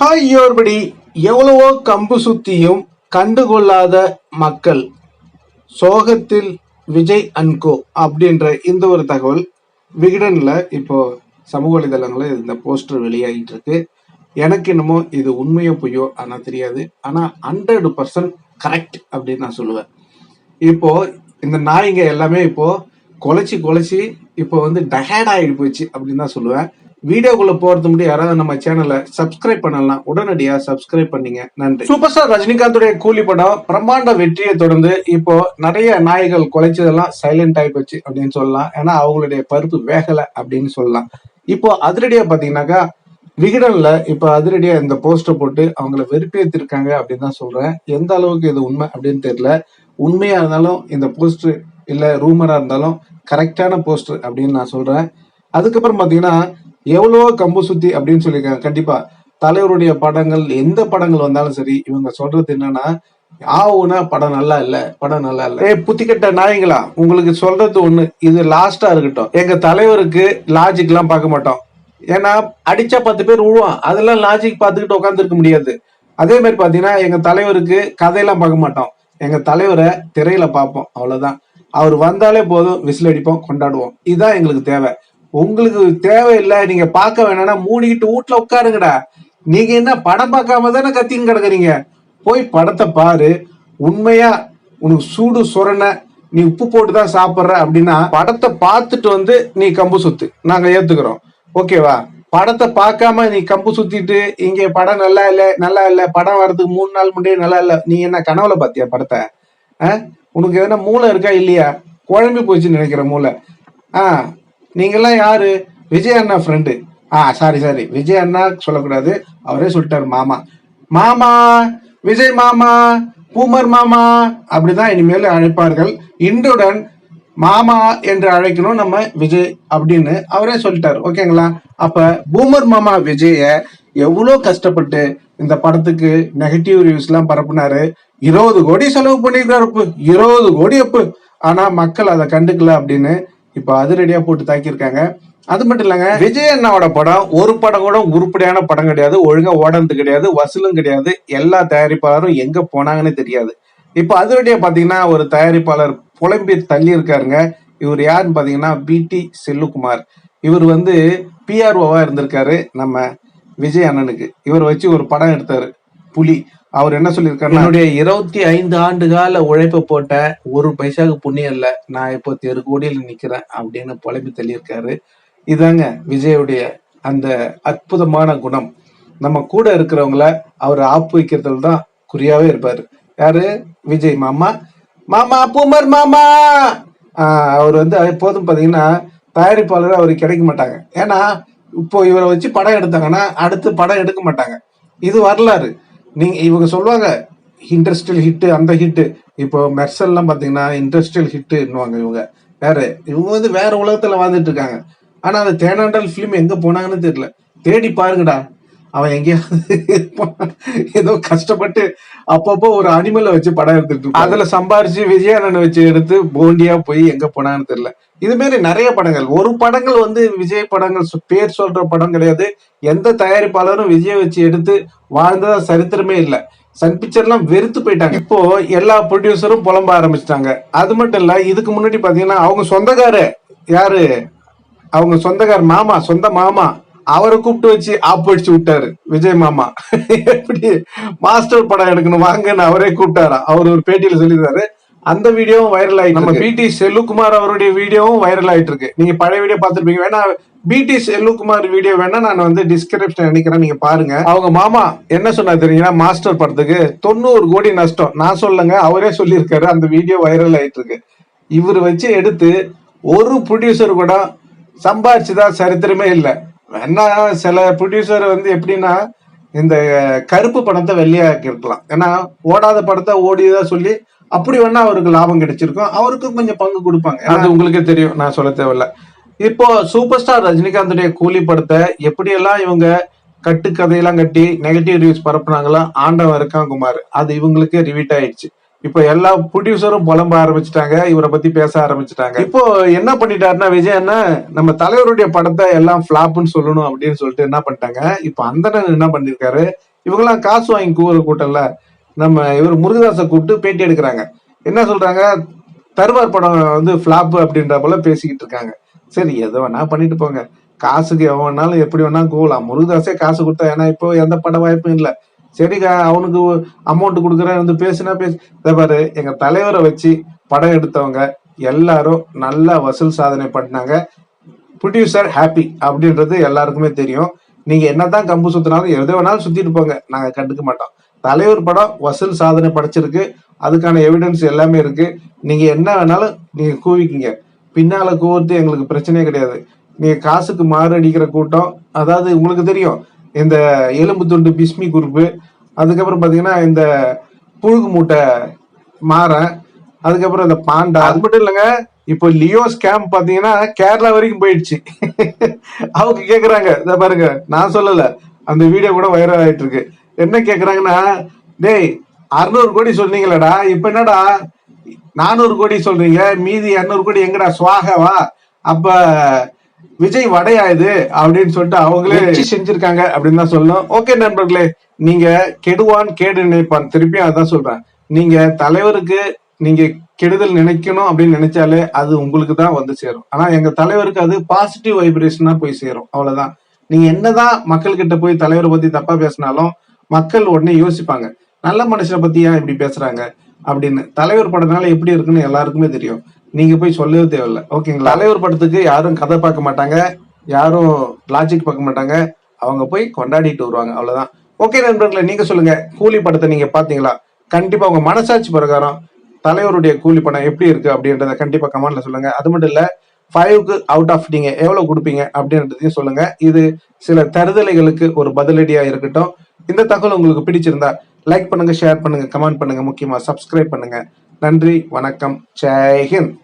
Hi யோர்படி எவ்வளவோ கம்பு சுத்தியும் கண்டுகொள்ளாத மக்கள். சோகத்தில் விஜய் அன்கோ அப்படின்ற இந்த ஒரு தகவல் விகடன்ல இப்போ சமூக வலைதளங்களில் இந்த போஸ்டர் வெளியாகிட்டு இருக்கு எனக்கு என்னமோ இது உண்மையோ பொய்யோ ஆனால் தெரியாது. ஆனால் ஹண்ட்ரட் பர்சன்ட் கரெக்ட் அப்படின்னு நான் சொல்லுவேன். இப்போ இந்த நாய்ங்க எல்லாமே இப்போ குலைச்சி குலைச்சி இப்போ வந்து டயர்ட் ஆகிட்டு போச்சு அப்படின்னு தான் சொல்லுவேன். வீடியோக்குள்ள போறது முடியும் யாராவது நம்ம சேனலை சப்ஸ்கிரைப் பண்ணலாம் உடனடியா சப்ஸ்கிரைப் பண்ணீங்க. நன்றி. சூப்பர் ஸ்டார் ரஜினிகாந்துடைய கூலி படம் பிரம்மாண்ட வெற்றியை தொடர்ந்து இப்போ நிறைய நாய்கள் குலைச்சதெல்லாம் சைலண்ட் ஆகி போச்சு அப்படின்னு சொல்லலாம். ஏன்னா அவங்களுடைய பருப்பு வேகலை அப்படின்னு சொல்லலாம். இப்போ அதிரடியா பாத்தீங்கன்னாக்கா விகடன்ல இப்ப அதிரடியா இந்த போஸ்டர் போட்டு அவங்கள வெறுப்பேத்திருக்காங்க அப்படின்னு தான் சொல்றேன். எந்த அளவுக்கு இது உண்மை அப்படின்னு தெரியல. உண்மையா இருந்தாலும் இந்த போஸ்டர் இல்ல ரூமரா இருந்தாலும் கரெக்டான போஸ்டர் அப்படின்னு நான் சொல்றேன். அதுக்கப்புறம் பாத்தீங்கன்னா எவ்வளோ கம்பு சுத்தி அப்படின்னு சொல்லியிருக்காங்க. கண்டிப்பா தலைவருடைய படங்கள் எந்த படங்கள் வந்தாலும் சரி இவங்க சொல்றது என்னன்னா ஆவுனா படம் நல்லா இல்ல படம் நல்லா இல்ல. ஏ புத்திக்கட்ட நாயங்களா உங்களுக்கு சொல்றது ஒண்ணு. இது லாஸ்டா இருக்கட்டும். எங்க தலைவருக்கு லாஜிக் எல்லாம் பார்க்க மாட்டோம். ஏன்னா அடிச்சா பத்து பேர் விழுவான் அதெல்லாம் லாஜிக் பார்த்துக்கிட்டு உட்காந்துருக்க முடியாது. அதே மாதிரி பாத்தீங்கன்னா எங்க தலைவருக்கு கதையெல்லாம் பார்க்க மாட்டோம். எங்க தலைவரை திரையில பார்ப்போம். அவ்வளவுதான். அவர் வந்தாலே போதும் விசில் அடிப்போம் கொண்டாடுவோம். இதுதான் எங்களுக்கு தேவை. உங்களுக்கு தேவையில்லை நீங்க பார்க்க வேணாம்னா மூடிக்கிட்டு வீட்டுல உட்காருங்கடா. நீங்க என்ன படம் பார்க்காம தானே கத்தின்னு கிடக்குறீங்க? போய் படத்தை பாரு. உண்மையா உனக்கு சூடு சுரண நீ உப்பு போட்டு தான் சாப்பிட்ற அப்படின்னா படத்தை பார்த்துட்டு வந்து நீ கம்பு சுத்து. நாங்க ஏத்துக்கிறோம். ஓகேவா? படத்தை பார்க்காம நீ கம்பு சுத்திட்டு இங்க படம் நல்லா இல்லை நல்லா இல்லை படம் வர்றதுக்கு மூணு நாள் முன்னாடியே நல்லா இல்லை. நீ என்ன கனவுல பாத்தியா படத்தை? ஆ? உனக்கு எதனா மூளை இருக்கா இல்லையா? குழம்பி போச்சுன்னு நினைக்கிற மூளை. ஆ நீங்கெல்லாம் யாரு? விஜய் அண்ணா ஃப்ரெண்டு ஆ சாரி சாரி விஜய் அண்ணா சொல்லக்கூடாது. அவரே சொல்லிட்டாரு மாமா. மாமா விஜய் மாமா பூமர் மாமா அப்படிதான் இனிமேல் அழைப்பார்கள். இன்றுடன் மாமா என்று அழைக்கணும் நம்ம விஜய் அப்படின்னு அவரே சொல்லிட்டாரு. ஓகேங்களா? அப்ப பூமர் மாமா விஜய எவ்வளோ கஷ்டப்பட்டு இந்த படத்துக்கு நெகட்டிவ் ரிவ்யூஸ் எல்லாம் பரப்புனாரு. இருபது கோடி செலவு பண்ணிருக்காரு அப்பு. இருபது கோடி அப்பு. ஆனா மக்கள் அதை கண்டுக்கல அப்படின்னு இப்ப அதிரடியா போட்டு தாக்கியிருக்காங்க. அது மட்டும் இல்லைங்க விஜய் அண்ணாவோட படம் ஒரு படம் கூட உருப்படியான படம் கிடையாது ஒழுங்கா ஓடனது கிடையாது வசூலும் கிடையாது எல்லா தயாரிப்பாளரும் எங்க போனாங்கன்னு தெரியாது. இப்ப அதிரடியா பாத்தீங்கன்னா ஒரு தயாரிப்பாளர் புலம்பி தள்ளி இருக்காருங்க இவர் யாருன்னு பாத்தீங்கன்னா பிடி செல்லுகுமார் இவர் வந்து பிஆர்ஓவா இருந்திருக்காரு நம்ம விஜய் அண்ணனுக்கு. இவர் வச்சு ஒரு படம் எடுத்தாரு புலி. அவர் என்ன சொல்லியிருக்காரு என்னுடைய இருபத்தி ஐந்து ஆண்டு கால உழைப்பை போட்ட ஒரு பைசாக்கு புண்ணியம் இல்ல நான் இப்போ தெரு கோடியில் நிக்கிறேன் அப்படின்னு புலம்பி தள்ளியிருக்காரு. இதாங்க விஜயுடைய அந்த அற்புதமான குணம். நம்ம கூட இருக்கிறவங்கள அவர் ஆப்பு வைக்கிறதுல தான் குறியாவே இருப்பாரு. யாரு? விஜய் மாமா. மாமா பூமர் மாமா! ஆஹ் அவர் வந்து எப்போதும் பாத்தீங்கன்னா தயாரிப்பாளர் அவருக்கு கிடைக்க மாட்டாங்க. ஏன்னா இப்போ இவரை வச்சு படம் எடுத்தாங்கன்னா அடுத்து படம் எடுக்க மாட்டாங்க. இது வரலாறு. நீங்க இவங்க சொல்லுவாங்க இண்டஸ்ட்ரியல் ஹிட்டு அந்த ஹிட்டு இப்போ மெர்சல்லாம் பாத்தீங்கன்னா இண்டஸ்ட்ரியல் ஹிட்டுன்னுவாங்க இவங்க. வேற இவங்க வந்து வேற உலகத்துல வாழ்ந்துட்டு இருக்காங்க. ஆனா அந்த தேனாண்டால் ஃபிலிம் எங்க போனாங்கன்னு தெரியல. தேடி பாருங்கடா. அவன் எங்கேயாவது ஏதோ கஷ்டப்பட்டு அப்பப்போ ஒரு அனிமலை வச்சு படம் எடுத்துட்டு அதுல சம்பாரிச்சு விஜயானனை வச்சு எடுத்து போண்டியா போய் எங்க போனான்னு தெரியல. இது நிறைய படங்கள். ஒரு படங்கள் வந்து விஜய் படங்கள் சொ- பேர் சொல்ற படம் கிடையாது. எந்த தயாரிப்பாளரும் விஜய் வச்சு எடுத்து வாழ்ந்ததா சரித்திரமே இல்லை. சன் பிக்சர்லாம் வெறுத்து போயிட்டாங்க. இப்போ எல்லா ப்ரொடியூசரும் புலம்ப ஆரம்பிச்சிட்டாங்க. அது மட்டும் இல்ல இதுக்கு முன்னாடி பாத்தீங்கன்னா அவங்க சொந்தக்காரு யாரு? அவங்க சொந்தக்கார் மாமா சொந்த மாமா. அவரை கூப்பிட்டு வச்சு ஆப்படிச்சு விட்டாரு. விஜய் மாமா. எப்படி? மாஸ்டர் படம் எடுக்கணும் வாங்கன்னு அவரே கூப்பிட்டாரா? அவர் ஒரு பேட்டியில சொல்லியிருந்தாரு. அந்த வீடியோவும் வைரல் ஆயிட்டு நம்ம பிடி செல்லுகுமார் அவருடைய வீடியோவும் வைரல் ஆயிட்டு இருக்கு. நீங்க பழைய வீடியோ பார்த்திருப்பீங்க. வேணா பிடி செல்லுகுமார் வீடியோ வேணா நான் வந்து டிஸ்கிரிப்ஷன் நினைக்கிறேன் நீங்க பாருங்க. அவங்க மாமா என்ன சொன்னாரு தெரியுங்களா? மாஸ்டர் படத்துக்கு தொண்ணூறு கோடி நஷ்டம். நான் சொல்லுங்க அவரே சொல்லியிருக்காரு. அந்த வீடியோ வைரல் ஆயிட்டு இருக்கு. இவர் வச்சு எடுத்து ஒரு ப்ரொடியூசர் கூட சம்பாரிச்சுதா சரித்திரமே இல்லை. வேணா சில ப்ரொடியூசர் வந்து எப்படின்னா இந்த கருப்பு படத்தை வெள்ளையாக்கி இருக்கலாம். ஏன்னா ஓடாத படத்தை ஓடியதா சொல்லி அப்படி வேணா அவருக்கு லாபம் கிடைச்சிருக்கும். அவருக்கும் கொஞ்சம் பங்கு கொடுப்பாங்க. அது உங்களுக்கே தெரியும். நான் சொல்ல தேவையில்ல. இப்போ சூப்பர் ஸ்டார் ரஜினிகாந்துடைய கூலி படத்தை எப்படியெல்லாம் இவங்க கட்டுக்கதையெல்லாம் கட்டி நெகட்டிவ் ரிவ்யூஸ் பரப்புனாங்களோ ஆண்டவன் இருக்கான் குமார். அது இவங்களுக்கே ரிவீட் ஆயிடுச்சு. இப்போ எல்லா ப்ரொடியூசரும் புலம்ப ஆரம்பிச்சிட்டாங்க. இவரை பத்தி பேச ஆரம்பிச்சிட்டாங்க. இப்போ என்ன பண்ணிட்டாருன்னா விஜய் அண்ணா நம்ம தலைவருடைய படத்தை எல்லாம் ஃபிளாப்னு சொல்லணும் அப்படின்னு சொல்லிட்டு என்ன பண்ணிட்டாங்க? இப்போ அந்தணன் என்ன பண்ணிருக்காரு? இவங்கெல்லாம் காசு வாங்கி கூற கூட்டம்ல நம்ம இவர் முருகதாசை கூப்பிட்டு பேட்டி எடுக்கிறாங்க. என்ன சொல்றாங்க? தருவார் படம் வந்து ஃபிளாப் அப்படின்ற போல பேசிக்கிட்டு இருக்காங்க. சரி எது வேணா பண்ணிட்டு போங்க. காசுக்கு எவனாலும் வேணாலும் எப்படி வேணா கூலாம் முருகதாசே காசு கொடுத்தா ஏன்னா இப்போ எந்த பட வாய்ப்பும் இல்லை. சரிக்கா அவனுக்கு அமௌண்ட் கொடுக்குறேன் வந்து பேசுனா பேசு. இதை பாரு எங்க தலைவரை வச்சு படம் எடுத்தவங்க எல்லாரும் நல்லா வசூல் சாதனை பண்ணாங்க ப்ரொடியூசர் ஹாப்பி அப்படின்றது எல்லாருக்குமே தெரியும். நீங்க என்னதான் கம்பு சுத்தினாலும் எது வேணாலும் சுத்திட்டு போங்க. நாங்க கண்டுக்க மாட்டோம். தலைவர் படம் வசூல் சாதனை படைச்சிருக்கு. அதுக்கான எவிடன்ஸ் எல்லாமே இருக்கு. நீங்க என்ன வேணாலும் நீங்க கூவிக்கிங்க. பின்னால கூவுறது எங்களுக்கு பிரச்சனையே கிடையாது. நீங்க காசுக்கு மாறடிக்கிற கூட்டம் அதாவது உங்களுக்கு தெரியும் இந்த எலும்பு துண்டு பிஸ்மி குரூப்பு அதுக்கப்புறம் பாத்தீங்கன்னா இந்த புழுகு மூட்டை மாறன் அதுக்கப்புறம் இந்த பாண்டா. அது மட்டும் இல்லைங்க இப்போ லியோ ஸ்கேம் பாத்தீங்கன்னா கேரளா வரைக்கும் போயிடுச்சு. அவங்க கேக்குறாங்க இத பாருங்க நான் சொல்லல அந்த வீடியோ கூட வைரல் ஆயிட்டு இருக்கு. என்ன கேக்குறாங்கன்னா டேய் அறுநூறு கோடி சொன்னீங்களடா இப்ப என்னடா நானூறு கோடி சொல்றீங்க மீதி இரநூறு கோடி எங்கடா சுவாகவா அப்ப விஜய் வடையா இது அப்படின்னு சொல்லிட்டு அவங்களே செஞ்சிருக்காங்க. அப்படின்னு தான் சொல்லணும். ஓகே நண்பர்களே நீங்க கெடுவான் கேடு நினைப்பான். திருப்பியும் அதான் சொல்றேன். நீங்க தலைவருக்கு நீங்க கெடுதல் நினைக்கணும் அப்படின்னு நினைச்சாலே அது உங்களுக்கு தான் வந்து சேரும். ஆனா எங்க தலைவருக்கு அது பாசிட்டிவ் வைப்ரேஷனா போய் சேரும். அவ்வளவுதான். நீங்க என்னதான் மக்கள் கிட்ட போய் தலைவரை பத்தி தப்பா பேசினாலும் மக்கள் உடனே யோசிப்பாங்க. நல்ல மனுஷனை பத்தி ஏன் இப்படி பேசுறாங்க? அப்படின்னு. தலைவர் படத்தினால எப்படி இருக்குன்னு எல்லாருக்குமே தெரியும். நீங்க போய் சொல்லவே தேவையில்ல. ஓகேங்களா தலைவர் படத்துக்கு யாரும் கதை பார்க்க மாட்டாங்க. யாரும் லாஜிக் பார்க்க மாட்டாங்க. அவங்க போய் கொண்டாடிட்டு வருவாங்க. அவ்வளவுதான். ஓகே நண்பர்களே நீங்க சொல்லுங்க. கூலி படத்தை நீங்க பாத்தீங்களா கண்டிப்பா உங்க மனசாட்சி பிரகாரம் தலைவருடைய கூலி படம் எப்படி இருக்கு அப்படின்றத கண்டிப்பா கமெண்ட்ல சொல்லுங்க. அது மட்டும் இல்ல ஃபைவ்க்கு அவுட் ஆஃப் நீங்க எவ்வளவு கொடுப்பீங்க அப்படின்றதையும் சொல்லுங்க. இது சில தருதலைகளுக்கு ஒரு பதிலடியா இருக்கட்டும். இந்த தகவல் உங்களுக்கு பிடிச்சிருந்தா லைக் பண்ணுங்க ஷேர் பண்ணுங்க கமெண்ட் பண்ணுங்க முக்கியமா சப்ஸ்கிரைப் பண்ணுங்க. நன்றி வணக்கம் ஜெய்ஹிந்த்